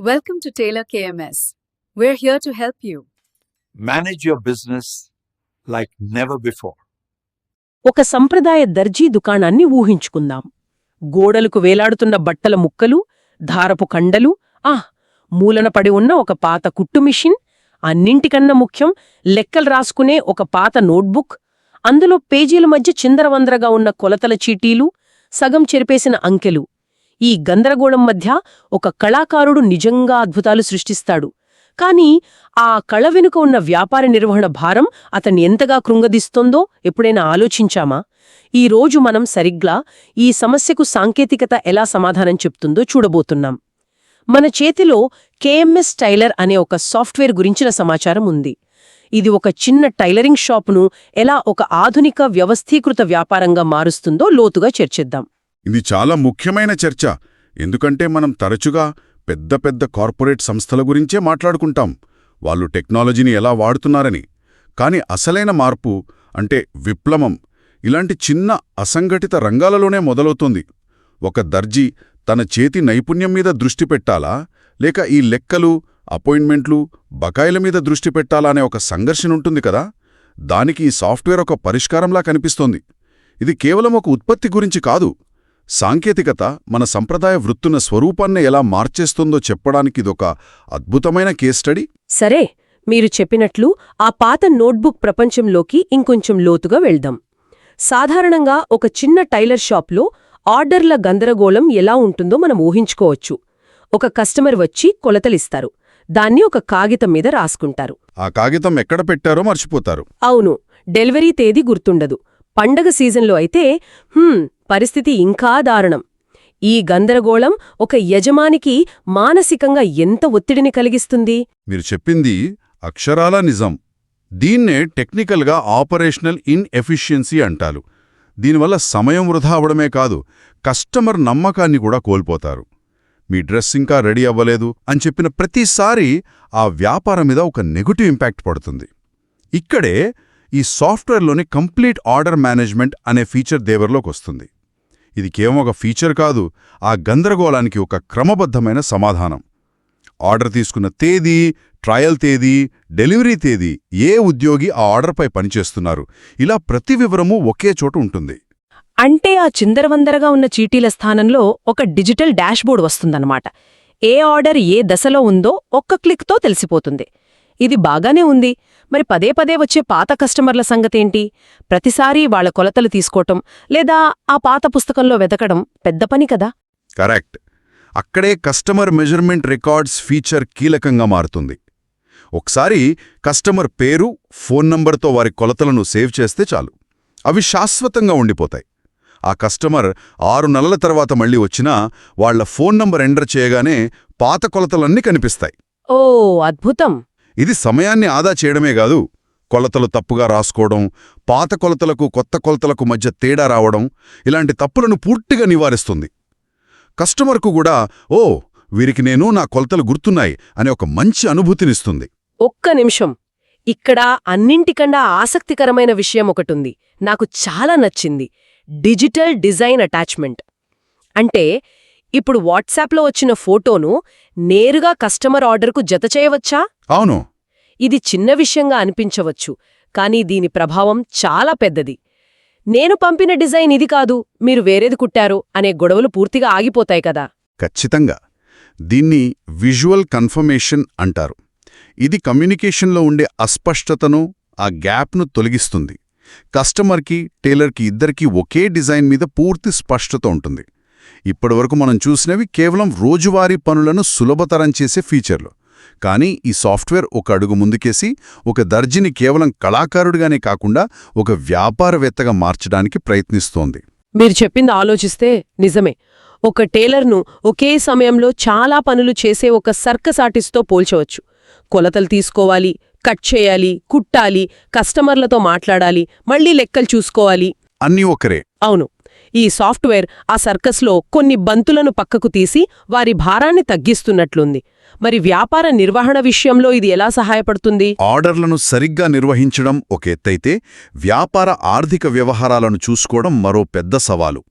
Welcome to Taylor KMS. We're here to help you. manage your business like never before. ఒక సంప్రదాయ దర్జీ దుకాణాన్ని ఊహించుకుందాం గోడలకు వేలాడుతున్న బట్టల ముక్కలు దారపు కండలు ఆహ్ మూలన పడి ఉన్న ఒక పాత కుట్టు మిషన్ అన్నింటికన్నా ముఖ్యం లెక్కలు రాసుకునే ఒక పాత నోట్బుక్ అందులో పేజీల మధ్య చిందరవందరగా ఉన్న కొలతల చీటీలు సగం చెరిపేసిన అంకెలు ఈ గందరగోళం మధ్య ఒక కళాకారుడు నిజంగా అద్భుతాలు సృష్టిస్తాడు. కాని ఆ కళ వెనుక ఉన్న వ్యాపార నిర్వహణ భారం అతన్ని ఎంతగా కృంగదీస్తోందో ఎప్పుడైనా ఆలోచించామా? ఈ రోజు మనం సరిగ్గా ఈ సమస్యకు సాంకేతికత ఎలా సమాధానం చెప్తుందో చూడబోతున్నాం. మన చేతిలో కేఎంఎస్ టైలర్ అనే ఒక సాఫ్ట్వేర్ గురించిన సమాచారం ఉంది. ఇది ఒక చిన్న టైలరింగ్ షాపును ఎలా ఒక ఆధునిక వ్యవస్థీకృత వ్యాపారంగా మారుస్తుందో లోతుగా చర్చిద్దాం. ఇది చాలా ముఖ్యమైన చర్చ. ఎందుకంటే మనం తరచుగా పెద్ద పెద్ద కార్పొరేట్ సంస్థల గురించే మాట్లాడుకుంటాం. వాళ్ళు టెక్నాలజీని ఎలా వాడుతున్నారని. కాని అసలైన మార్పు అంటే విప్లవం ఇలాంటి చిన్న అసంఘటిత రంగాలలోనే మొదలవుతుంది. ఒక దర్జీ తన చేతి నైపుణ్యం మీద దృష్టి పెట్టాలా? లేక ఈ లెక్కలు అపాయింట్మెంట్లు బకాయిల మీద దృష్టి పెట్టాలా అనే ఒక సంఘర్షణ ఉంటుంది కదా? దానికి ఈ సాఫ్ట్వేర్ ఒక పరిష్కారంలా కనిపిస్తోంది. ఇది కేవలం ఒక ఉత్పత్తి గురించి కాదు. సాంకేతికత మన సంప్రదాయ వృత్తున్న స్వరూపాన్ని ఎలా మార్చేస్తుందో చెప్పడానికి ఇదొక అద్భుతమైన కేస్ స్టడీ. సరే మీరు చెప్పినట్లు ఆ పాత నోట్బుక్ ప్రపంచంలోకి ఇంకొంచెం లోతుగా వెళ్దాం. సాధారణంగా ఒక చిన్న టైలర్ షాప్లో ఆర్డర్ల గందరగోళం ఎలా ఉంటుందో మనం ఊహించుకోవచ్చు. ఒక కస్టమర్ వచ్చి కొలతలిస్తారు. దాన్ని ఒక కాగితం మీద రాసుకుంటారు. ఆ కాగితం ఎక్కడ పెట్టారో మర్చిపోతారు. అవును డెలివరీ తేదీ గుర్తుండదు. పండగ సీజన్లో అయితే పరిస్థితి ఇంకా దారుణం. ఈ గందరగోళం ఒక యజమానికి మానసికంగా ఎంత ఒత్తిడిని కలిగిస్తుంది? మీరు చెప్పింది అక్షరాల నిజం. దీన్నే టెక్నికల్గా ఆపరేషనల్ ఇన్ ఎఫిషియన్సీ అంటారు. దీనివల్ల సమయం వృధా అవడమే కాదు కస్టమర్ నమ్మకాన్ని కూడా కోల్పోతారు. మీ డ్రెస్ ఇంకా రెడీ అవ్వలేదు అని చెప్పిన ప్రతిసారి ఆ వ్యాపారం మీద ఒక నెగటివ్ ఇంపాక్ట్ పడుతుంది. ఇక్కడే ఈ సాఫ్ట్వేర్లోని కంప్లీట్ ఆర్డర్ మేనేజ్మెంట్ అనే ఫీచర్ దేవర్లోకి వస్తుంది. ఇది కేవలం ఒక ఫీచర్ కాదు ఆ గందరగోళానికి ఒక క్రమబద్ధమైన సమాధానం. ఆర్డర్ తీసుకున్న తేదీ ట్రయల్ తేదీ డెలివరీ తేదీ ఏ ఉద్యోగి ఆ ఆర్డర్పై పనిచేస్తున్నారు. ఇలా ప్రతి వివరము ఒకే చోట ఉంటుంది. అంటే ఆ చిందరవందరగా ఉన్న చీటీల స్థానంలో ఒక డిజిటల్ డాష్బోర్డ్ వస్తుందన్నమాట. ఏ ఆర్డర్ ఏ దశలో ఉందో ఒక్క క్లిక్తో తెలిసిపోతుంది. ఇది బాగానే ఉంది. మరి పదే పదే వచ్చే పాత కస్టమర్ల సంగతేంటి? ప్రతిసారీ వాళ్ళ కొలతలు తీసుకోవటం లేదా ఆ పాత పుస్తకంలో వెతకడం పెద్ద పని కదా? కరెక్ట్. అక్కడే కస్టమర్ మెజర్మెంట్ రికార్డ్స్ ఫీచర్ కీలకంగా మారుతుంది. ఒకసారి కస్టమర్ పేరు ఫోన్ నంబర్తో వారి కొలతలను సేవ్ చేస్తే చాలు. అవి శాశ్వతంగా ఉండిపోతాయి. ఆ కస్టమర్ ఆరు నెలల తర్వాత మళ్ళీ వచ్చినా వాళ్ళ ఫోన్ నంబర్ ఎంటర్ చేయగానే పాత కొలతలన్నీ కనిపిస్తాయి. ఓ అద్భుతం! ఇది సమయాన్ని ఆదా చేయడమే కాదు కొలతలు తప్పుగా రాసుకోవడం పాత కొలతలకు కొత్త కొలతలకు మధ్య తేడా రావడం ఇలాంటి తప్పులను పూర్తిగా నివారిస్తుంది. కస్టమర్కు కూడా ఓ వీరికి నేను నా కొలతలు గుర్తున్నాయి అనే ఒక మంచి అనుభూతినిస్తుంది. ఒక్క నిమిషం. ఇక్కడ అన్నింటికన్నా ఆసక్తికరమైన విషయం ఒకటుంది. నాకు చాలా నచ్చింది. Digital design attachment. అంటే ఇప్పుడు వాట్సాప్లో వచ్చిన ఫోటోను నేరుగా కస్టమర్ ఆర్డర్కు జతచేయవచ్చా అవును. ఇది చిన్న విషయంగా అనిపించవచ్చు కానీ దీని ప్రభావం చాలా పెద్దది. నేను పంపిన డిజైన్ ఇది కాదు మీరు వేరేది కుట్టారు అనే గొడవలు పూర్తిగా ఆగిపోతాయి కదా. ఖచ్చితంగా. దీన్ని విజువల్ కన్ఫర్మేషన్ అంటారు. ఇది కమ్యూనికేషన్లో ఉండే అస్పష్టతను ఆ గ్యాప్ను తొలగిస్తుంది. కస్టమర్కి టైలర్కి ఇద్దరికీ ఒకే డిజైన్ మీద పూర్తి స్పష్టత ఉంటుంది. ఇప్పటివరకు మనం చూసినవి కేవలం రోజువారీ పనులను సులభతరం చేసే ఫీచర్లు. కానీ ఈ సాఫ్ట్వేర్ ఒక అడుగు ముందుకేసి ఒక దర్జిని కేవలం కళాకారుడిగానే కాకుండా ఒక వ్యాపారవేత్తగా మార్చడానికి ప్రయత్నిస్తోంది. మీరు చెప్పింది ఆలోచిస్తే నిజమే. ఒక టేలర్ను ఒకే సమయంలో చాలా పనులు చేసే ఒక సర్కస్ ఆర్టిస్ట్తో పోల్చవచ్చు. కొలతలు తీసుకోవాలి కట్ చేయాలి కుట్టాలి కస్టమర్లతో మాట్లాడాలి మళ్ళీ లెక్కలు చూసుకోవాలి. అన్నీ ఒకరే అవును. ఈ సాఫ్ట్వేర్ ఆ సర్కస్లో కొన్ని బంతులను పక్కకు తీసి వారి భారాన్ని తగ్గిస్తున్నట్లుంది. మరి వ్యాపార నిర్వహణ విషయంలో ఇది ఎలా సహాయపడుతుంది? ఆర్డర్లను సరిగ్గా నిర్వహించడం ఒక ఎత్తైతే వ్యాపార ఆర్థిక వ్యవహారాలను చూసుకోవడం మరో పెద్ద సవాలు.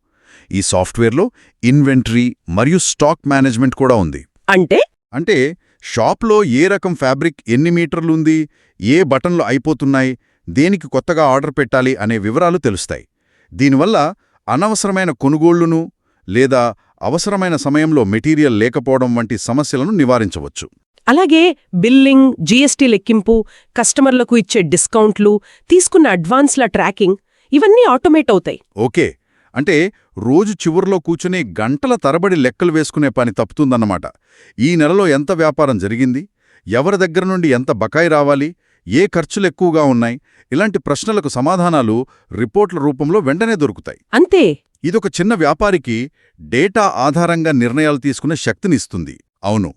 ఈ సాఫ్ట్వేర్లో ఇన్వెంటరీ మరియు స్టాక్ మేనేజ్మెంట్ కూడా ఉంది. అంటే? అంటే షాప్లో ఏ రకం ఫ్యాబ్రిక్ ఎన్ని మీటర్లుంది ఏ బటన్లు అయిపోతున్నాయి దేనికి కొత్తగా ఆర్డర్ పెట్టాలి అనే వివరాలు తెలుస్తాయి. దీనివల్ల అనవసరమైన కొనుగోళ్ళును లేదా అవసరమైన సమయంలో మెటీరియల్ లేకపోవడం వంటి సమస్యలను నివారించవచ్చు. అలాగే బిల్లింగ్ జీఎస్టీ లెక్కింపు కస్టమర్లకు ఇచ్చే డిస్కౌంట్లు తీసుకున్న అడ్వాన్స్ల ట్రాకింగ్ ఇవన్నీ ఆటోమేట్ అవుతాయి. ఓకే. అంటే రోజు చివర్లో కూర్చుని గంటల తరబడి లెక్కలు వేసుకునే పని తప్పుతుందన్నమాట. ఈ నెలలో ఎంత వ్యాపారం జరిగింది? ఎవరి దగ్గర నుండి ఎంత బకాయి రావాలి? ఏ ఖర్చులు ఎక్కువగా ఉన్నాయి? ఇలాంటి ప్రశ్నలకు సమాధానాలు రిపోర్ట్ల రూపంలో వెంటనే దొరుకుతాయి. అంతే. ఇదొక చిన్న వ్యాపారికి డేటా ఆధారంగా నిర్ణయాలు తీసుకునే శక్తినిస్తుంది అవును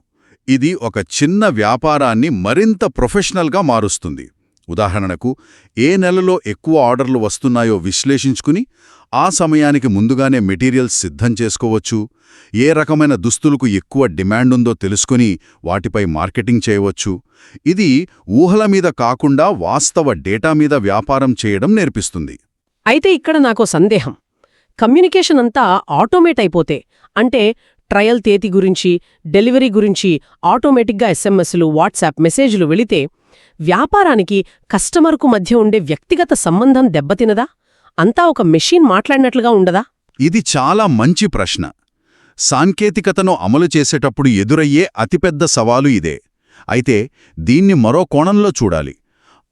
ఇది ఒక చిన్న వ్యాపారాన్ని మరింత ప్రొఫెషనల్గా మారుస్తుంది. ఉదాహరణకు ఏ నెలలో ఎక్కువ ఆర్డర్లు వస్తున్నాయో విశ్లేషించుకుని ఆ సమయానికి ముందుగానే మెటీరియల్స్ సిద్ధం చేసుకోవచ్చు ఏ రకమైన దుస్తులకు ఎక్కువ డిమాండ్ ఉందో తెలుసుకుని వాటిపై మార్కెటింగ్ చేయవచ్చు. ఇది ఊహల మీద కాకుండా వాస్తవ డేటా మీద వ్యాపారం చేయడం నేర్పిస్తుంది. అయితే ఇక్కడ నాకో సందేహం. కమ్యూనికేషన్ అంతా ఆటోమేట్ అయిపోతే అంటే ట్రయల్ తేదీ గురించి డెలివరీ గురించి ఆటోమేటిక్గా ఎస్ఎంఎస్లు వాట్సాప్ మెసేజ్లు వెళితే వ్యాపారానికి కస్టమర్కు మధ్య ఉండే వ్యక్తిగత సంబంధం దెబ్బతినదా? అంతా ఒక మెషీన్ మాట్లాడినట్లుగా ఉండదా? ఇది చాలా మంచి ప్రశ్న. సాంకేతికతను అమలు చేసేటప్పుడు ఎదురయ్యే అతిపెద్ద సవాలు ఇదే. అయితే దీన్ని మరో కోణంలో చూడాలి.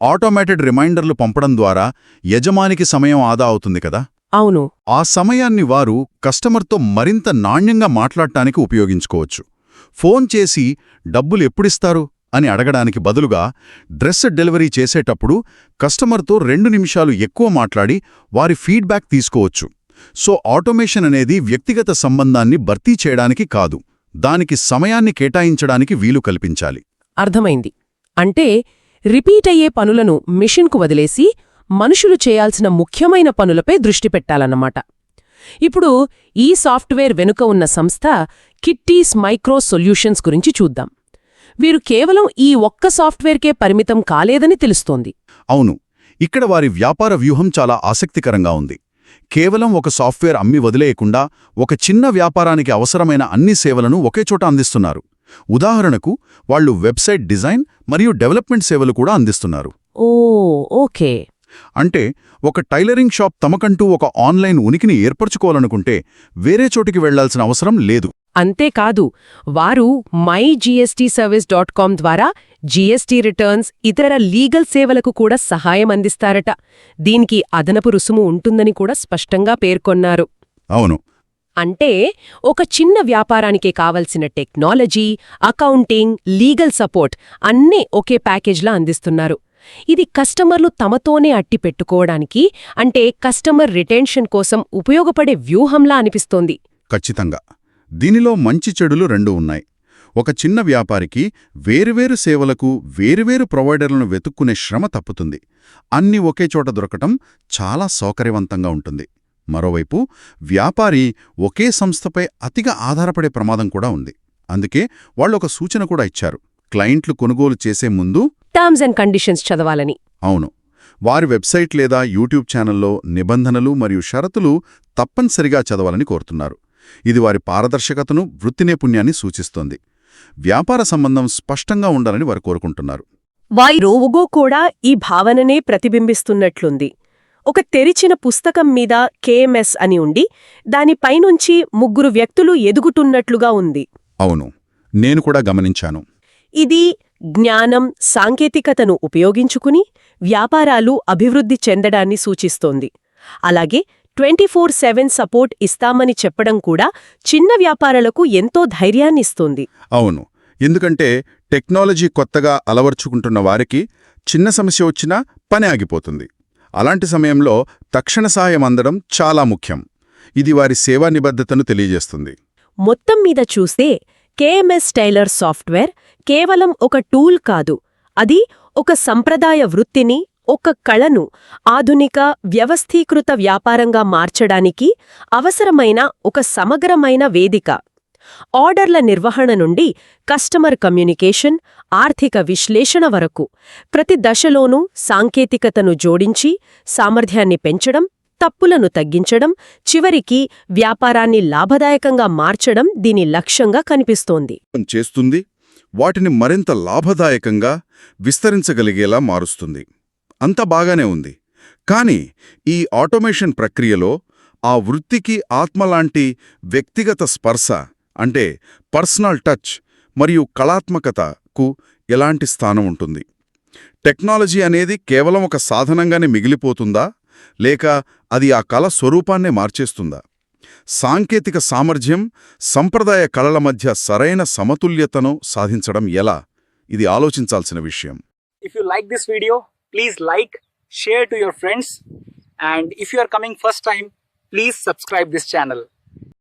ఆటోమేటెడ్ రిమైండర్లు పంపడం ద్వారా యజమానికి సమయం ఆదా అవుతుంది కదా? అవును. ఆ సమయాన్ని వారు కస్టమర్తో మరింత నాణ్యంగా మాట్లాడటానికి ఉపయోగించుకోవచ్చు. ఫోన్ చేసి డబ్బులు ఎప్పుడిస్తారు? అని అడగడానికి బదులుగా డ్రెస్ డెలివరీ చేసేటప్పుడు కస్టమర్తో రెండు నిమిషాలు ఎక్కువ మాట్లాడి వారి ఫీడ్బ్యాక్ తీసుకోవచ్చు. సో ఆటోమేషన్ అనేది వ్యక్తిగత సంబంధాన్ని భర్తీ చేయడానికి కాదు. దానికి సమయాన్ని కేటాయించడానికి వీలు కల్పించాలి. అర్థమైంది. అంటే రిపీట్ అయ్యే పనులను మిషన్కు వదిలేసి మనుషులు చేయాల్సిన ముఖ్యమైన పనులపై దృష్టి పెట్టాలన్నమాట. ఇప్పుడు ఈ సాఫ్ట్వేర్ వెనుక ఉన్న సంస్థ కిట్టీస్ మైక్రో సొల్యూషన్స్ గురించి చూద్దాం. వీరు కేవలం ఈ ఒక్క సాఫ్ట్వేర్కే పరిమితం కాలేదని తెలుస్తోంది. అవును. ఇక్కడ వారి వ్యాపార వ్యూహం చాలా ఆసక్తికరంగా ఉంది. కేవలం ఒక సాఫ్ట్వేర్ అమ్మి వదిలేయకుండా ఒక చిన్న వ్యాపారానికి అవసరమైన అన్ని సేవలను ఒకేచోట అందిస్తున్నారు. ఉదాహరణకు వాళ్ళు వెబ్సైట్ డిజైన్ మరియు డెవలప్మెంట్ సేవలు కూడా అందిస్తున్నారు. Oh okay. అంటే ఒక టైలరింగ్ షాప్ తమకంటూ ఒక ఆన్లైన్ ఉనికిని ఏర్పరచుకోవాలనుకుంటే వేరే చోటికి వెళ్ళాల్సిన అవసరం లేదు. అంతేకాదు వారు my GST service dot com ద్వారా జీఎస్టీ రిటర్న్స్ ఇతర లీగల్ సేవలకు కూడా సహాయం అందిస్తారట. దీనికి అదనపు రుసుము ఉంటుందని కూడా స్పష్టంగా పేర్కొన్నారు. అవును. అంటే ఒక చిన్న వ్యాపారానికే కావలసిన టెక్నాలజీ అకౌంటింగ్ లీగల్ సపోర్ట్ అన్నీ ఒకే ప్యాకేజ్లా అందిస్తున్నారు. ఇది కస్టమర్లు తమతోనే అట్టి పెట్టుకోవడానికి అంటే కస్టమర్ రిటెన్షన్ కోసం ఉపయోగపడే వ్యూహంలా అనిపిస్తోంది. ఖచ్చితంగా. దీనిలో మంచి చెడులు రెండు ఉన్నాయి. ఒక చిన్న వ్యాపారికి వేరువేరు సేవలకు వేరువేరు ప్రొవైడర్లను వెతుక్కునే శ్రమ తప్పుతుంది. అన్ని ఒకే చోట దొరకటం చాలా సౌకర్యవంతంగా ఉంటుంది. మరోవైపు వ్యాపారి ఒకే సంస్థపై అతిగా ఆధారపడే ప్రమాదం కూడా ఉంది. అందుకే వాళ్ళు ఒక సూచన కూడా ఇచ్చారు. క్లయింట్లు కొనుగోలు చేసే ముందు టర్మ్స్ అండ్ కండిషన్స్ చదవాలని. అవును. వారి వెబ్సైట్ లేదా యూట్యూబ్ ఛానల్లో నిబంధనలు మరియు షరతులు తప్పనిసరిగా చదవాలని కోరుతున్నారు. ఇది వారి పారదర్శకతను వృత్తి నైపుణ్యాన్ని సూచిస్తోంది. వ్యాపార సంబంధం స్పష్టంగా ఉండాలని వారు కోరుకుంటున్నారు. వారి రోవుగో కూడా ఈ భావననే ప్రతిబింబిస్తున్నట్లుంది. ఒక తెరిచిన పుస్తకం మీద కేఎంఎస్ అని ఉండి దానిపైనుంచి ముగ్గురు వ్యక్తులు ఎదుగుతున్నట్లుగా ఉంది. అవును నేను కూడా గమనించాను. ఇది జ్ఞానం సాంకేతికతను ఉపయోగించుకుని వ్యాపారాలు అభివృద్ధి చెందడాన్ని సూచిస్తోంది. అలాగే ట్వంటీ ఫోర్ సెవెన్ సపోర్ట్ ఇస్తామని చెప్పడం కూడా చిన్న వ్యాపారాలకు ఎంతో ధైర్యాన్నిస్తుంది. అవును. ఎందుకంటే టెక్నాలజీ కొత్తగా అలవర్చుకుంటున్న వారికి చిన్న సమస్య వచ్చినా పని ఆగిపోతుంది. అలాంటి సమయంలో తక్షణ సహాయం అందడం చాలా ముఖ్యం. ఇది వారి సేవా నిబద్ధతను తెలియజేస్తుంది. మొత్తం మీద చూస్తే కేఎంఎస్ టైలర్ సాఫ్ట్వేర్ కేవలం ఒక టూల్ కాదు. అది ఒక సంప్రదాయ వృత్తిని ఒక కళను ఆధునిక వ్యవస్థీకృత వ్యాపారంగా మార్చడానికి అవసరమైన ఒక సమగ్రమైన వేదిక. ఆర్డర్ల నిర్వహణ నుండి కస్టమర్ కమ్యూనికేషన్ ఆర్థిక విశ్లేషణ వరకు ప్రతి దశలోనూ సాంకేతికతను జోడించి సామర్థ్యాన్ని పెంచడం తప్పులను తగ్గించడం చివరికి వ్యాపారాన్ని లాభదాయకంగా మార్చడం దీని లక్ష్యంగా కనిపిస్తోంది. చేస్తుంది వాటిని మరింత లాభదాయకంగా విస్తరించగలిగేలా మారుస్తుంది. అంత బాగానే ఉంది. కానీ ఈ ఆటోమేషన్ ప్రక్రియలో ఆ వృత్తికి ఆత్మలాంటి వ్యక్తిగత స్పర్శ అంటే పర్సనల్ టచ్ మరియు కళాత్మకతకు ఎలాంటి స్థానం ఉంటుంది. టెక్నాలజీ అనేది కేవలం ఒక సాధనంగానే మిగిలిపోతుందా? లేక అది ఆ కళ స్వరూపాన్నే మార్చేస్తుందా? సాంకేతిక సామర్థ్యం సంప్రదాయ కళల మధ్య సరైన సమతుల్యతను సాధించడం ఎలా? ఇది ఆలోచించాల్సిన విషయం. If you like this video, please like, share to your friends, and if you are coming first time, please subscribe this channel.